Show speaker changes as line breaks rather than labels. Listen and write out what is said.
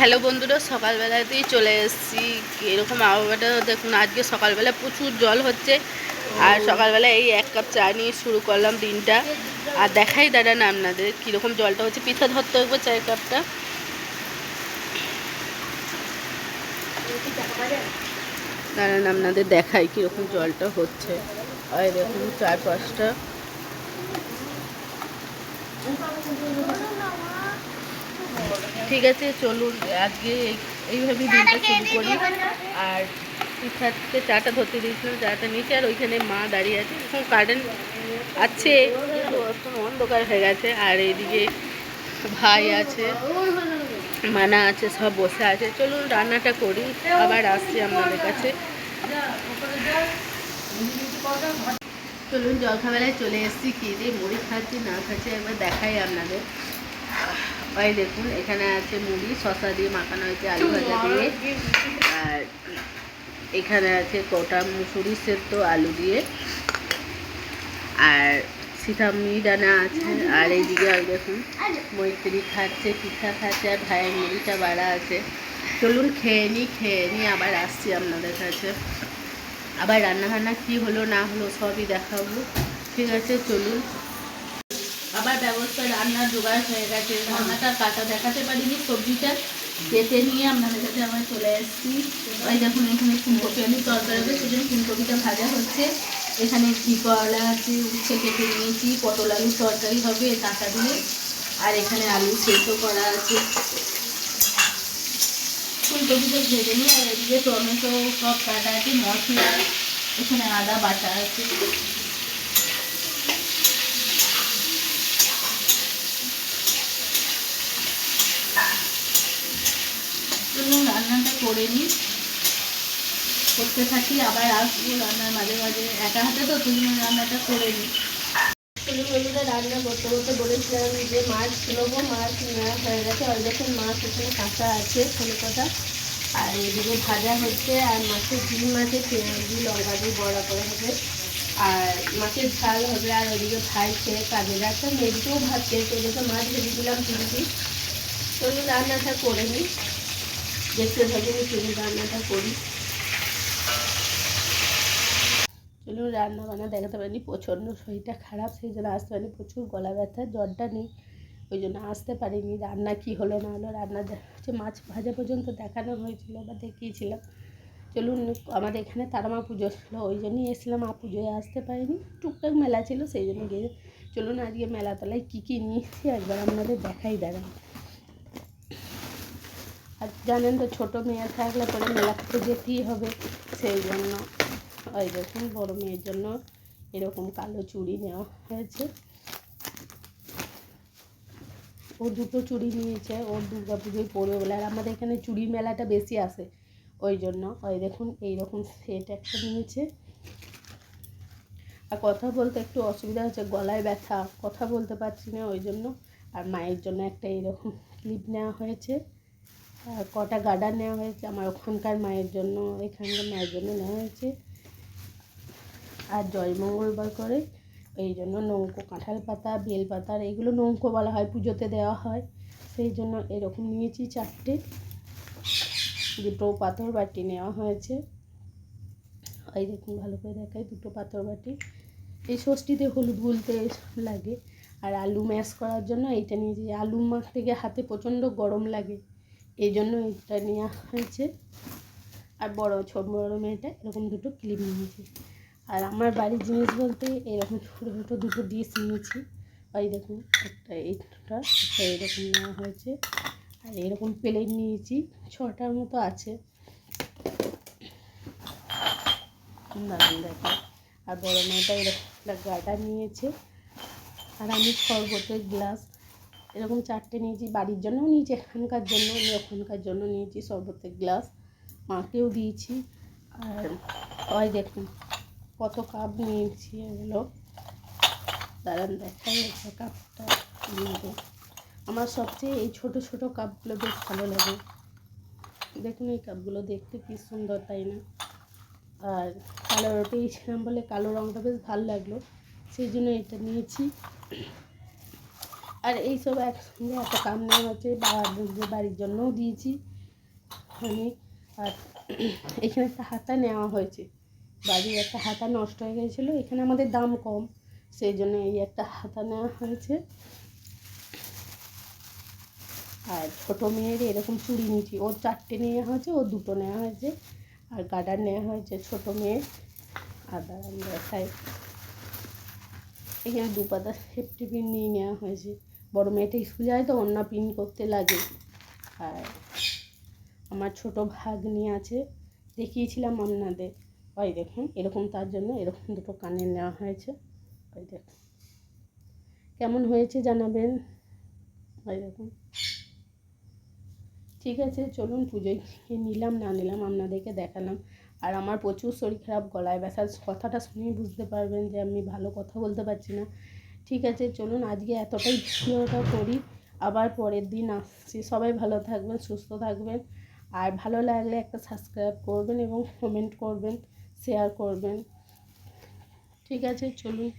Hello বন্ধুরা, সকালবেলাতেই চলে এসেছি। এরকম আবহাওয়াটা দেখুন, আজকে সকালবেলা প্রচুর জল হচ্ছে। আর সকালবেলা এই এক কাপ চা নিয়ে শুরু করলাম দিনটা। আর দেখাই দাঁড়ান আপনাদের কীরকম জলটা হচ্ছে। পিঠা ধরতে হবে চায়ের কাপটা। দাঁড়ান, আপনাদের দেখাই কীরকম জলটা হচ্ছে। আর দেখুন চার পাঁচটা ঠিক আছে, চলুন, আজকে এইভাবেই দিনটা শুরু করি। আর পিঠাতে চাটা ধরতে দিয়েছিলাম চাটা নিচে আর ওইখানে মা দাঁড়িয়ে আছে। এখন কারেন্ট আছে অন্ধকার হয়ে গেছে, আর এইদিকে ভাই আছে, মানা আছে, সব বসে আছে। চলুন, রান্নাটা করি, আবার আসছি আমাদের কাছে। চলুন জলখাবেলায় চলে এসেছি, কী দিয়ে মুড়ি খাচ্ছি, না খাচ্ছি, একবার দেখাই আপনাদের। ওই দেখুন এখানে আছে মুড়ি শশা দিয়ে মাখানো হয়েছে আলু ভাজা দিয়ে। আর এখানে আছে কোটা মুসুরি সেদ্ধ আলু দিয়ে। আর সীতামুড়ি দানা আছে আর এইদিকে ওই দেখুন মৈত্রী খাচ্ছে পিঠা খাচ্ছে আর ভাইয়ের মুড়িটা বাড়া আছে। চলুন খেয়ে নিই খেয়ে নিই আবার আসছি আপনাদের কাছে। আবার রান্না বান্না কী হলো না হলো সবই দেখাবো। ঠিক আছে চলুন। আবার ব্যবস্থা রান্নার জোগাড় হয়ে গেছে। রান্নাটা কাটা দেখাতে পারিনি, সবজিটা কেটে নিয়ে আপনাদের কাছে আবার চলে এসেছি। ওই দেখুন, এখানে ফুলকপি আমি তরকারি হবে সেজন্য ফুলকপিটা ভাজা হচ্ছে। এখানে ঘি আছে, উচ্ছে কেটে নিয়েছি, পটল আলুর তরকারি হবে, কাঁচা দিয়ে। আর এখানে আলু সেদ্ধ করা আছে। ফুলকপিটা ভেজে নিই আর এদিকে টমেটো, সব কাটা আছে মশলা, এখানে আদা বাটা আছে চলুন রান্নাটা করে নিই। করতে থাকি, আবার আসব রান্নার মাঝে মাঝে। একা হাতে তো তুমি রান্নাটা করে নিই। বন্ধুরা রান্না করতে বলেছিলাম যে মাছ মাছ হয়ে গেছে। মাছ কাঁচা আছে আর ভাজা হচ্ছে, আর মাছের দিয়ে হবে। আর মাছের ঝাল হবে, আর কাজে ভাত খেয়ে ওদিকে মাছ ভেজে দিলাম তিন পিস রান্নাটা করে নিই। দেখতে থাকুন চলুন রান্নাটা করি। চলুন রান্না বান্না দেখাতে পারিনি, প্রচণ্ড শরীরটা খারাপ, সেই জন্য আসতে পারিনি, প্রচুর গলা ব্যথা, জ্বরটা নেই, ওই জন্য আসতে পারিনি, রান্না কি হলো না হলো রান্না হচ্ছে মাছ ভাজা পর্যন্ত দেখানো হয়েছিল বা দেখিয়েছিলাম। চলুন, আমাদের এখানে তারামা পুজো ছিল ওই জন্যই এসেছিলাম, আর পুজোয় আসতে পারিনি, টুকটাক মেলা ছিল, সেই জন্য গিয়ে চলুন, আজকে মেলাতলায় কী কী নিয়েছি একবার আপনাদের দেখাই দাঁড়ান। আর জানেন তো ছোটো মেয়ে থাকলে পরে মেলাতে যেতেই হবে, সেই জন্য ওই দেখুন বড়ো মেয়ের জন্য এরকম কালো চুড়ি নেওয়া হয়েছে। ও দুটো চুড়ি নিয়েছে, ওর দুর্গা পুজোয় পরবে বলে। আর আমাদের এখানে চুড়ির মেলাটা বেশি আসে, ওই জন্য। ওই দেখুন, এইরকম সেট একটা নিয়েছে। আর কথা বলতে একটু অসুবিধা হচ্ছে, গলায় ব্যথা, কথা বলতে পারছি না ওই জন্য। আর মায়ের জন্য একটা এইরকম ক্লিপ নেওয়া হয়েছে। আর কটা গার্ডার নেওয়া হয়েছে, আমার ওখানকার মায়ের জন্য, এখানকার মায়ের জন্য নেওয়া হয়েছে। আর জয়মঙ্গলবার করে, এই জন্য নৌকো, কাঁঠাল পাতা, বেল পাতার এইগুলো নৌকো বলা হয়, পুজোতে দেওয়া হয়। সেই জন্য এরকম নিয়েছি চারটে। দুটো পাথর বাটি নেওয়া হয়েছে। এই দেখুন, ভালো করে দেখাই, দুটো পাথর বাটি। এই ষষ্ঠীতে হলুদ গুলতে লাগে। আর আলু ম্যাশ করার জন্য এইটা নিয়েছি। আলু মাখতে গিয়ে হাতে প্রচণ্ড গরম লাগে। এই জন্য এটা নেওয়া হয়েছে। আর বড়, ছোট, বড় মেয়েটা এরকম দুটো ক্লিপ নিয়েছি। আর আমার বাড়ির জিনিস বলতে এরকম ছোটো ছোটো দুটো ডিশ নিয়েছি। ওই দেখুন, একটা এইটা একটা এরকম নেওয়া হয়েছে। আর এরকম প্লেট নিয়েছি, ছটার মতো আছে। দারুণ দেখো। আর বড় মেয়েটা এরকম একটা গাটা নিয়েছে। আর আমি শরবতের গ্লাস এরকম চারটে নিয়েছি, বাড়ির জন্যও নিয়েছি, এখানকার জন্য আমি ওখানকার জন্য নিয়েছি, শরবতের গ্লাস মাকেও দিয়েছি। আর ওই দেখুন কত কাপ নিয়েছি এগুলো। দাঁড়ান দেখাই হচ্ছে কাপটা নিয়ে আমার সবচেয়ে এই ছোট ছোট কাপগুলো বেশ ভালো লাগে। দেখুন এই কাপগুলো দেখতে কি সুন্দর, তাই না? আর কালো পেয়েছিলাম বলে কালো রঙটা বেশ ভালো লাগল। সেই জন্য এটা নিয়েছি। আর এইসব একসঙ্গে একটা কাম নেওয়া হচ্ছে, বা- বাড়ির জন্যও দিয়েছি আমি। আর এখানে একটা হাতা নেওয়া হয়েছে। বাড়ির একটা হাতা নষ্ট হয়ে গিয়েছিল এখানে আমাদের দাম কম, সেই জন্য এই একটা হাতা নেওয়া হয়েছে। আর ছোটো মেয়ের এরকম চুড়ি নিচ্ছি ওর চারটে নেওয়া হয়েছে ও দুটো নেওয়া হয়েছে, আর গার্ডার নেওয়া হয়েছে ছোটো মেয়ের। আর দাঁড়ান দেখাই এখানে দুপাতা সেফটি পিন নিয়ে নেওয়া হয়েছে। বড় মেয়েটা স্কুল যায় তো অন্য পিন করতে লাগে। আর আমার ছোট ভাগ্নি আছে, দেখিয়েছিলাম আপনাদের। ওই দেখুন, এরকম তার জন্য এরকম দুটো কানের নেওয়া হয়েছে। ওই দেখুন। কেমন হয়েছে জানাবেন? ওই দেখুন। ঠিক আছে, চলুন পুজোয় নিলাম, না নিলাম আপনাদেরকে দেখালাম। আর আমার প্রচুর শরীর খারাপ, গলায় ব্যথার কথাটা শুনেই বুঝতে পারবেন যে আমি ভালো কথা বলতে পারছি না। ঠিক আছে, চলুন আজকে এতটাই ভিডিওটা করি। আবার পরের দিন আসছি। সবাই ভালো থাকবেন, সুস্থ থাকবেন। আর ভালো লাগলে একটা সাবস্ক্রাইব করবেন এবং কমেন্ট করবেন শেয়ার করবেন। ঠিক আছে, চলুন।